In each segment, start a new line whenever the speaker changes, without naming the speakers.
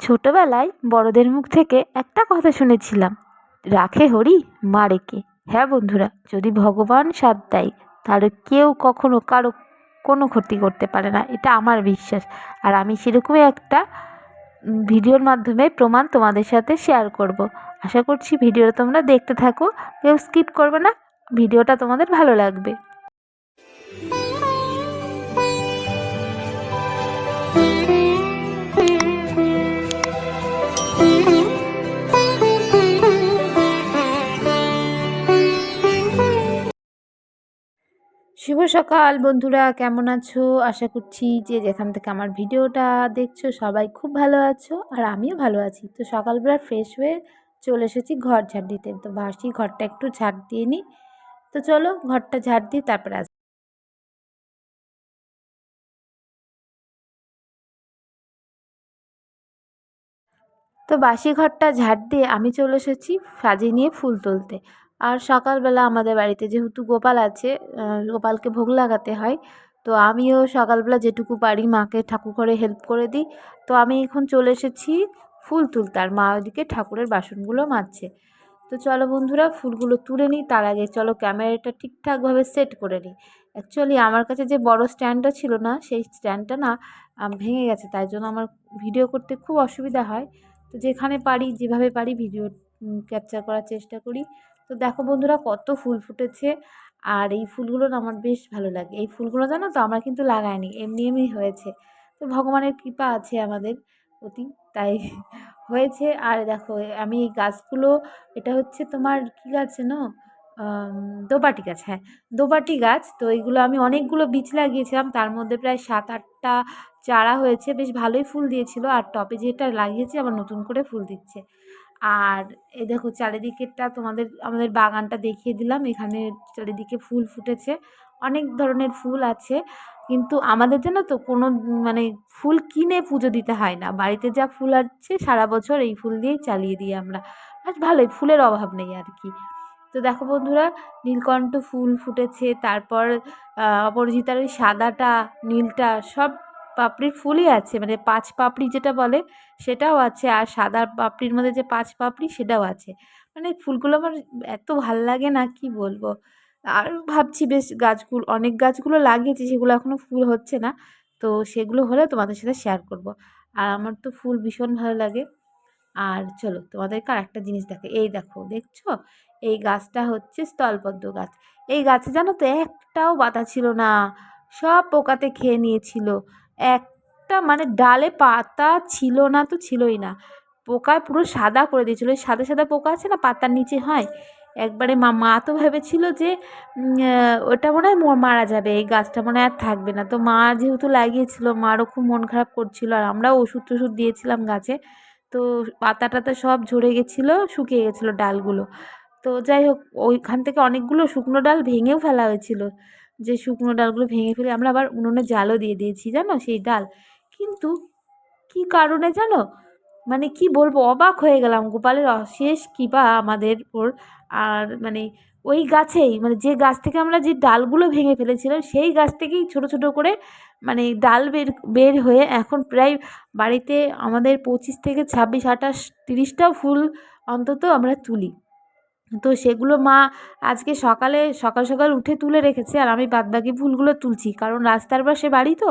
ছোটোবেলায় বড়দের মুখ থেকে একটা কথা শুনেছিলাম, রাখে হরি, মারে কে? হ্যাঁ বন্ধুরা, যদি ভগবান সাথ দেয়, তাহলে কেউ কখনো কারও কোনো ক্ষতি করতে পারে না, এটা আমার বিশ্বাস। আর আমি সেরকমই একটা ভিডিওর মাধ্যমে প্রমাণ তোমাদের সাথে শেয়ার করব। আশা করছি ভিডিওটা তোমরা দেখতে থাকো, কেউ স্কিপ করবে না, ভিডিওটা তোমাদের ভালো লাগবে। শুভ সকাল বন্ধুরা, কেমন আছো? আশা করছি যে যেখান থেকে আমার ভিডিওটা দেখছ সবাই খুব ভালো আছো আর আমিও ভালো আছি। তো সকালবেলা ফ্রেশ হয়ে চলে এসেছি ঘর ঝাড় দিতে। তো ভাবছি ঘরটা একটু ঝাড় দিয়ে নিই। তো চলো ঘরটা ঝাড় দিই তারপরে আস তো বাসি ঘরটা ঝাড় দিয়ে আমি চলে এসেছি সাজিয়ে নিয়ে ফুল তুলতে। আর সকালবেলা আমাদের বাড়িতে যেহেতু গোপাল আছে গোপালকে ভোগ লাগাতে হয়, তো আমিও সকালবেলা যেটুকু পারি মাকে ঠাকুর ঘরে হেল্প করে দিই। তো আমি এখন চলে এসেছি ফুল তুলতে আর মা ওইদিকে ঠাকুরের বাসনগুলো মাজছে। তো চলো বন্ধুরা, ফুলগুলো তুলে নিই, তার আগে চলো ক্যামেরাটা ঠিকঠাকভাবে সেট করে নিই। অ্যাকচুয়ালি আমার কাছে যে বড় স্ট্যান্ডটা ছিল না, সেই স্ট্যান্ডটা না ভেঙে গেছে, তাই জন্য আমার ভিডিও করতে খুব অসুবিধা হয়। তো যেখানে পারি, যেভাবে পারি ভিডিও ক্যাপচার করার চেষ্টা করি। তো দেখো বন্ধুরা, কত ফুল ফুটেছে। আর এই ফুলগুলো আমার বেশ ভালো লাগে। এই ফুলগুলো জানো তো, আমরা কিন্তু লাগাইনি এমনি এমনি হয়েছে। তো ভগবানের কৃপা আছে আমাদের প্রতি, তাই হয়েছে। আর দেখো, আমি এই গাছগুলো, এটা হচ্ছে তোমার কী গাছ যেন? দোপাটি গাছ হ্যাঁ দোপাটি গাছ। তো এইগুলো আমি অনেকগুলো বীজ লাগিয়েছিলাম, তার মধ্যে প্রায় সাত আটটা চারা হয়েছে। বেশ ভালোই ফুল দিয়েছিল। আর টপে যেটা লাগিয়েছি, আবার নতুন করে ফুল দিচ্ছে। আর এই দেখো চারিদিকেরটা তোমাদের, আমাদের বাগানটা দেখিয়ে দিলাম। এখানে চারিদিকে ফুল ফুটেছে, অনেক ধরনের ফুল আছে। কিন্তু আমাদের জানো তো কোনো মানে ফুল কিনে পুজো দিতে হয় না। বাড়িতে যা ফুল আছে সারা বছর এই ফুল দিয়েই চালিয়ে দিই আমরা। আর ভালোই, ফুলের অভাব নেই আর কি। তো দেখো বন্ধুরা, নীলকণ্ঠ ফুল ফুটেছে, তারপর অপরাজিতার ওই সাদাটা, নীলটা সব পাপড়ির ফুলই আছে মানে পাঁচ পাপড়ি যেটা বলে সেটাও আছে, আর সাদা পাপড়ির মধ্যে যে পাঁচ পাপড়ি সেটাও আছে। মানে ফুলগুলো আমার এত ভালো লাগে না, কি বলব? আর ভাবছি বেশ গাছগুলো, অনেক গাছগুলো লাগিয়েছি, সেগুলো এখনও ফুল হচ্ছে না, তো সেগুলো হলে তোমাদের সাথে শেয়ার করব। আর আমার তো ফুল ভীষণ ভালো লাগে। আর চলো তোমাদেরকে আর একটা জিনিস দেখো, এই দেখো, দেখছ? এই গাছটা হচ্ছে স্থলপদ্ম গাছ। এই গাছে জানো তো একটাও বাতা ছিল না, সব পোকাতে খেয়ে নিয়েছিল। একটা মানে ডালে পাতা ছিল না তো ছিলই না। পোকায় পুরো সাদা করে দিয়েছিল। ওই সাদা সাদা পোকা আছে না? পাতার নিচে হয়। একবারে মা মা তো ভেবেছিল যে ওটা মনে হয় মারা যাবে। এই গাছটা মনে হয় আর থাকবে না। তো মা যেহেতু লাগিয়েছিল, মারও খুব মন খারাপ করছিল। আর আমরাও ওষুধ টষুধ দিয়েছিলাম গাছে। তো পাতা টাতা সব ঝরে গেছিল, শুকিয়ে গেছিল ডালগুলো। তো যাই হোক, ওইখান থেকে অনেকগুলো শুকনো ডাল ভেঙেও ফেলা হয়েছিল। যে শুকনো ডালগুলো ভেঙে ফেলে আমরা আবার উনুনে জালও দিয়ে দিয়েছি, জানো? সেই ডাল। কিন্তু কী কারণে জানো? মানে কি বলব, অবাক হয়ে গেলাম। গোপালের অশেষ কৃপা আমাদের ওর। আর মানে ওই গাছেই মানে যে গাছ থেকে আমরা যে ডালগুলো ভেঙে ফেলেছিলাম, সেই গাছ থেকেই ছোট ছোট করে মানে ডাল বের বের হয়ে এখন প্রায় বাড়িতে আমাদের পঁচিশ থেকে ছাব্বিশ, আঠাশ, তিরিশটাও ফুল অন্তত আমরা তুলি। তো সেগুলো মা আজকে সকালে, সকাল সকাল উঠে তুলে রেখেছে আর আমি বাদবাকি ফুলগুলো তুলছি। কারণ রাস্তার পাশে বাড়ি তো,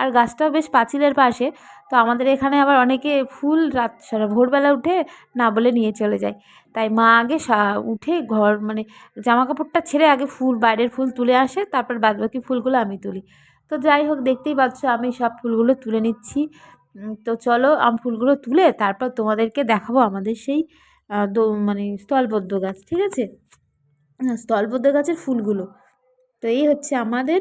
আর গাছটাও বেশ পাঁচিলের পাশে। তো আমাদের এখানে আবার অনেকে ফুল রাত, সারা, ভোরবেলা উঠে না বলে নিয়ে চলে যায়। তাই মা আগে উঠে ঘর মানে জামা কাপড়টা ছেড়ে আগে ফুল, বাইরের ফুল তুলে আসে, তারপর বাদবাকি ফুলগুলো আমি তুলি। তো যাই হোক, দেখতেই পাচ্ছ আমি সব ফুলগুলো তুলে নিচ্ছি। তো চলো আম ফুলগুলো তুলে তারপর তোমাদেরকে দেখাবো আমাদের সেই মানে স্থলপদ্ম গাছ, ঠিক আছে? স্থলবদ্ধ গাছের ফুলগুলো। তো এই হচ্ছে আমাদের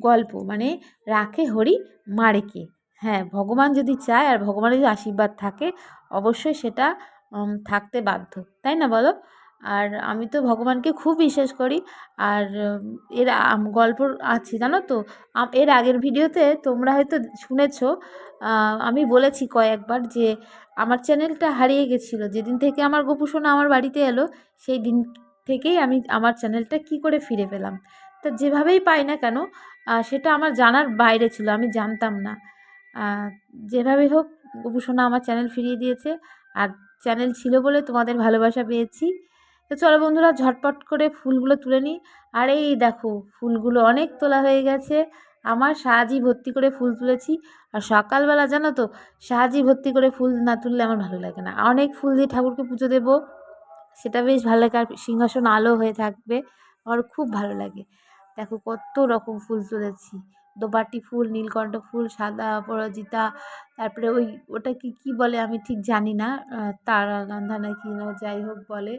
গল্প। মানে রাখে হরি, মারে কে? হ্যাঁ ভগবান যদি চায় আর ভগবানের যদি আশীর্বাদ থাকে, অবশ্যই সেটা থাকতে বাধ্য। তাই না বলো? আর আমি তো ভগবানকে খুব বিশ্বাস করি। আর এর গল্প আছে জানো তো? এর আগের ভিডিওতে তোমরা হয়তো শুনেছো আমি বলেছি কয়েকবার যে আমার চ্যানেলটা হারিয়ে গেছিল। যেদিন থেকে আমার গোপুসোনা আমার বাড়িতে এলো সেই দিন থেকেই আমি আমার চ্যানেলটা কি করে ফিরে পেলাম। তা যেভাবেই পাই না কেন সেটা আমার জানার বাইরে ছিল আমি জানতাম না। আহ, যেভাবে হোক গোপুসোনা আমার চ্যানেল ফিরিয়ে দিয়েছে। আর চ্যানেল ছিল বলে তোমাদের ভালোবাসা পেয়েছি। তো চলো বন্ধুরা ঝটপট করে ফুলগুলো তুলে নিই। আর এই দেখো, ফুলগুলো অনেক তোলা হয়ে গেছে। আমার সাহাজি ভর্তি করে ফুল তুলেছি। আর সকালবেলা জানো তো সাহাজি ভর্তি করে ফুল না তুললে আমার ভালো লাগে না। অনেক ফুল দিয়ে ঠাকুরকে পুজো দেবো, সেটা বেশ ভালো লাগে। আর সিংহাসন আলো হয়ে থাকবে, আমার খুব ভালো লাগে। দেখো কত রকম ফুল তুলেছি। দোপাটি ফুল, নীলকণ্ঠ ফুল, সাদা অপরাজিতা তারপরে ওই ওটা কি কি বলে আমি ঠিক জানি না তারা গান্ধা না কি না, যাই হোক বলে।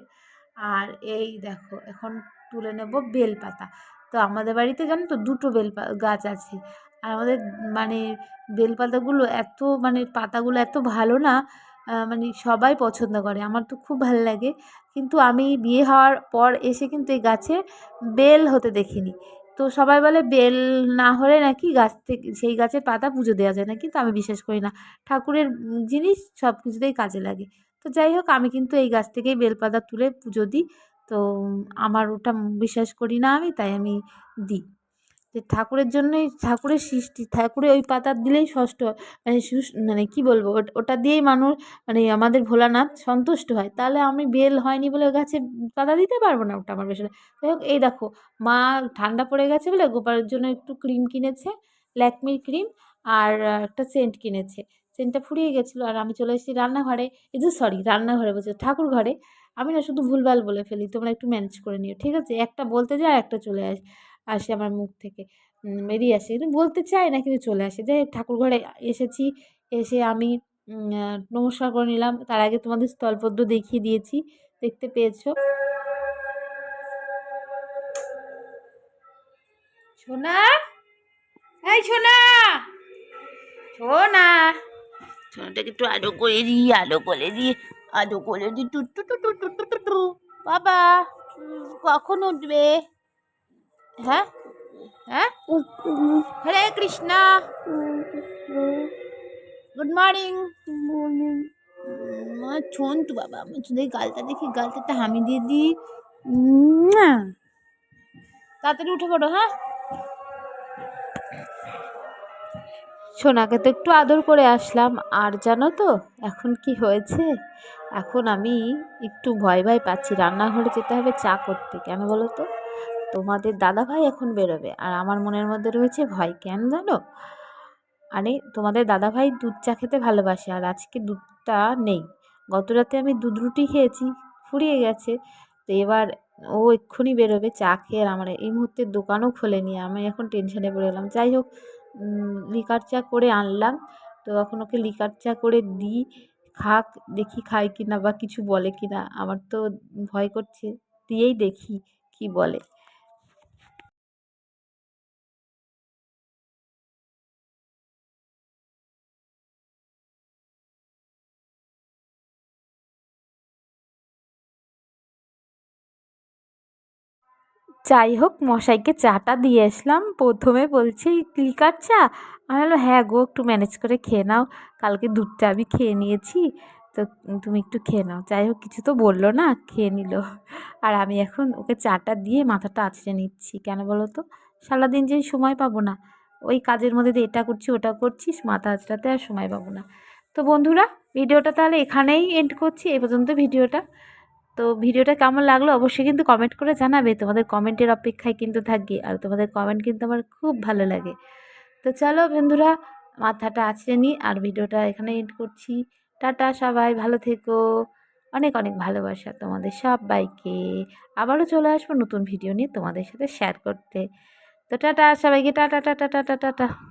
আর এই দেখো, এখন তুলে নেব বেলপাতা। তো আমাদের বাড়িতে জানো তো দুটো বেল গাছ আছে। আর আমাদের মানে বেলপাতাগুলো এত মানে পাতাগুলো এত ভালো না মানে সবাই পছন্দ করে। আমার তো খুব ভালো লাগে। কিন্তু আমি বিয়ে হওয়ার পর এসে কিন্তু এই গাছে বেল হতে দেখিনি। তো সবাই বলে বেল না হলে নাকি গাছ থেকে, সেই গাছের পাতা পুজো দেওয়া যায় না। কিন্তু আমি বিশ্বাস করি না। ঠাকুরের জিনিস সব কিছুতেই কাজে লাগে। তো যাই হোক, আমি কিন্তু এই গাছ থেকেই বেলপাতা তুলে পুজো দিই। তো আমার ওটা বিশ্বাস করি না আমি, তাই আমি দিই। যে ঠাকুরের জন্যই, ঠাকুরের সৃষ্টি, ঠাকুরের ওই পাতা দিলেই ষষ্ঠ মানে মানে কী বলব, ওটা দিয়েই মানুষ মানে আমাদের ভোলানাথ সন্তুষ্ট হয়। তাহলে আমি বেল হয়নি বলে গাছে পাতা দিতে পারব না ওটা আমার বেশ যাই হোক, এই দেখো, মা ঠান্ডা পড়ে গেছে বলে গোপালের জন্য একটু ক্রিম কিনেছে, ল্যাকমির ক্রিম আর একটা সেন্ট কিনেছে। সেন্টটা ফুরিয়ে গেছিল আর আমি চলে এসেছি রান্নাঘরে। এই যে সরি রান্নাঘরে বলছে ঠাকুর ঘরে আমি না শুধু ভুলভাল বলে ফেলি, তোমরা একটু ম্যানেজ করে নিও, ঠিক আছে? একটা বলতে যায়, আর একটা চলে আসে আসে আমার মুখ থেকে। বেরিয়ে আসে, কিন্তু বলতে চাই না, কিন্তু চলে আসে। যাই ঠাকুর ঘরে এসেছি, এসে আমি নমস্কার করে নিলাম। তার আগে তোমাদের স্থলপদ্ম দেখিয়ে দিয়েছি, দেখতে পেয়েছ? সোনা? এই সোনা! সোনা! সোনাটাকে একটু আলো করে দিই আলো করে দিয়ে আলো করে দিই টু টু টু টু টু টু টু বাবা, কখন উঠবে? হ্যাঁ? হ্যাঁ? Hare Krishna. Good morning morning শোন তু বাবা, আমি তোদের গালটা দেখি গালটা হামি দিয়ে দিই। তাড়াতাড়ি উঠে পড়ো হ্যাঁ? সোনাকে তো একটু আদর করে আসলাম, আর জানো তো এখন কি হয়েছে? এখন আমি একটু ভয় ভয় পাচ্ছি, রান্নাঘরে যেতে হবে চা করতে, কেন বলো তো? তোমাদের দাদাভাই এখন বেরোবে, আর আমার মনের মধ্যে রয়েছে ভয়, কেন জানো? আরে, তোমাদের দাদাভাই দুধ চা খেতে ভালোবাসে, আর আজকে দুধটা নেই। গত রাতে আমি দুধ রুটি খেয়েছি, ফুরিয়ে গেছে, তো এবার ও এক্ষুনি বেরোবে চা খেয়ে, আর আমার এই মুহূর্তে দোকানও খোলেনি, আমি এখন টেনশনে পড়ে গেলাম যাই হোক লিকার চা করে আনলাম। তো এখন ওকে লিকার চা করে দিই, খাক, দেখি খায় কি না বা কিছু বলে কি না আমার তো ভয় করছে, দিয়েই দেখি কি বলে। যাই হোক মশাইকে চাটা দিয়ে আসলাম। প্রথমে বলছে, লিকার চা? আমি বললাম হ্যাঁ গো, একটু ম্যানেজ করে খেয়ে নাও। কালকে দুধটা আমি খেয়ে নিয়েছি, তো তুমি একটু খেয়ে নাও। যাই হোক কিছু তো বলল না, খেয়ে নিল। আর আমি এখন ওকে চাটা দিয়ে মাথাটা আছড়ে নিচ্ছি। কেন বলো তো? সারাদিন যে সময় পাবো না। ওই কাজের মধ্যে দিয়ে এটা করছি, ওটা করছিস মাথা আছড়াতে আর সময় পাবো না। তো বন্ধুরা, ভিডিওটা তাহলে এখানেই এন্ড করছি। এ পর্যন্ত ভিডিওটা। তো ভিডিওটা কেমন লাগল অবশ্যই কিন্তু কমেন্ট করে জানাবে। তোমাদের কমেন্টের অপেক্ষায় কিন্তু থাকি আর তোমাদের কমেন্ট কিন্তু আমার খুব ভালো লাগে। তো চলো বন্ধুরা, মাথাটা আছড়ে নিই আর ভিডিওটা এখানে এড করছি। টাটা সবাই, ভালো থেকো। অনেক অনেক ভালোবাসা তোমাদের সবাইকে। আবারও চলে আসব নতুন ভিডিও নিয়ে তোমাদের সাথে শেয়ার করতে। তো টাটা সবাইকে টাটা টাটা টাটা টাটা।